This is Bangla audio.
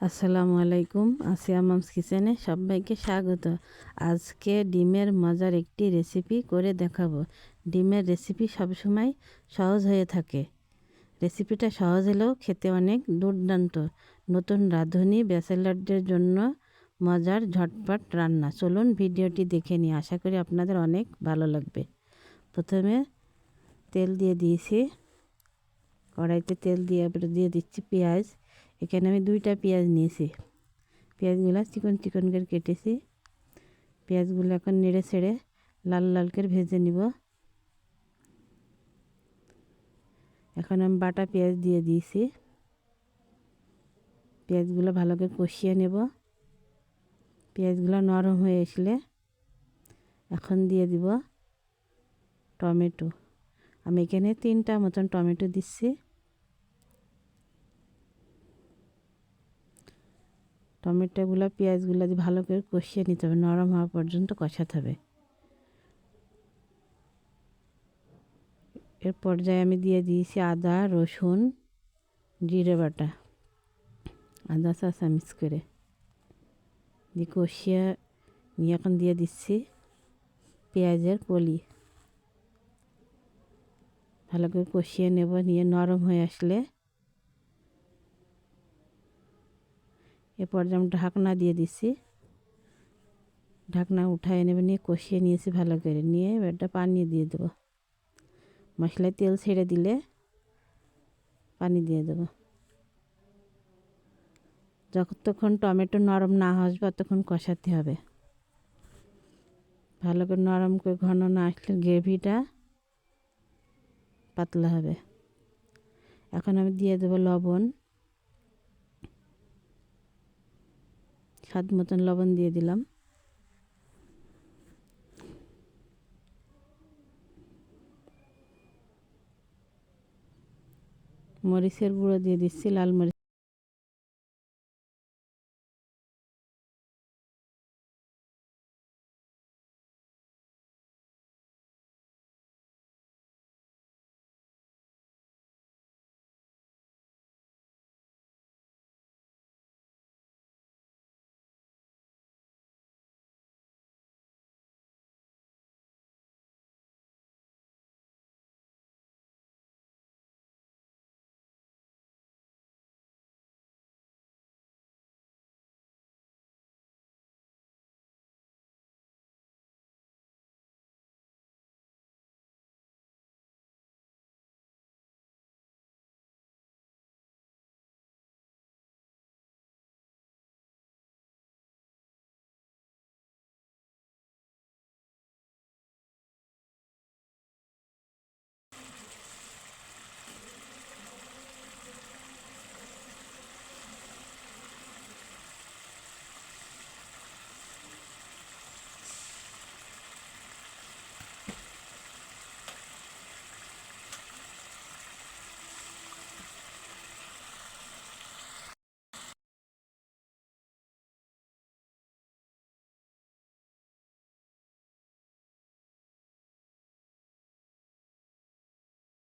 আসসালামু আলাইকুম, আসিয়া মামস কিচেনে সবাইকে স্বাগত। আজকে ডিমের মজার একটি রেসিপি করে দেখাবো। ডিমের রেসিপি সবসময় সহজ হয়ে থাকে। রেসিপিটা সহজ হলেও খেতে অনেক দুর্দান্ত। নতুন রাঁধুনি, ব্যাচেলারদের জন্য মজার ঝটপট রান্না। চলুন ভিডিওটি দেখে নিই, আশা করি আপনাদের অনেক ভালো লাগবে। প্রথমে তেল দিয়ে দিয়েছি। কড়াইতে তেল দিয়ে দিয়ে দিচ্ছি পেঁয়াজ। এখানে আমি দুইটা পেঁয়াজ নিয়েছি। পেঁয়াজগুলো চিকন চিকন করে কেটেছি। পেঁয়াজগুলো এখন নেড়ে ছেড়ে লাল লাল করে ভেজে নিব। এখন আমি বাটা পেঁয়াজ দিয়ে দিয়েছি। পেঁয়াজগুলো ভালো করে কষিয়ে নেব। পেঁয়াজগুলো নরম হয়ে আসলে এখন দিয়ে দিব টমেটো। আমি এখানে তিনটা মতন টমেটো দিচ্ছি। টমেটোগুলো, পেঁয়াজগুলো দিয়ে ভালো করে কষিয়ে নিতে হবে, নরম হওয়া পর্যন্ত কষাতে হবে। এর পর্যায়ে আমি দিয়ে দিয়েছি আদা, রসুন, জিরে বাটা, আদা চা মিক্স করে। দিয়ে কষিয়ে নিয়ে এখন দিয়ে দিচ্ছি পেঁয়াজের কলি। ভালো করে কষিয়ে নেব, নিয়ে নরম হয়ে আসলে এ পর্যায়ে আমি ঢাকনা দিয়ে দিচ্ছি ঢাকনা উঠায় নেবে নিয়ে কষিয়ে নিয়েছি ভালো করে। নিয়ে এবারটা পানি দিয়ে দেবো। মশলায় তেল ছেড়ে দিলে পানি দিয়ে দেবো। যতক্ষণ টমেটো নরম না আসবে, ততক্ষণ কষাতে হবে। ভালো করে নরম করে ঘন না আসলে গ্রেভিটা পাতলা হবে। এখন আমি দিয়ে দেবো লবণ। স্বাদ মতন লবণ দিয়ে দিলাম। মরিচের গুঁড়ো দিয়ে দিচ্ছি লাল মরিচ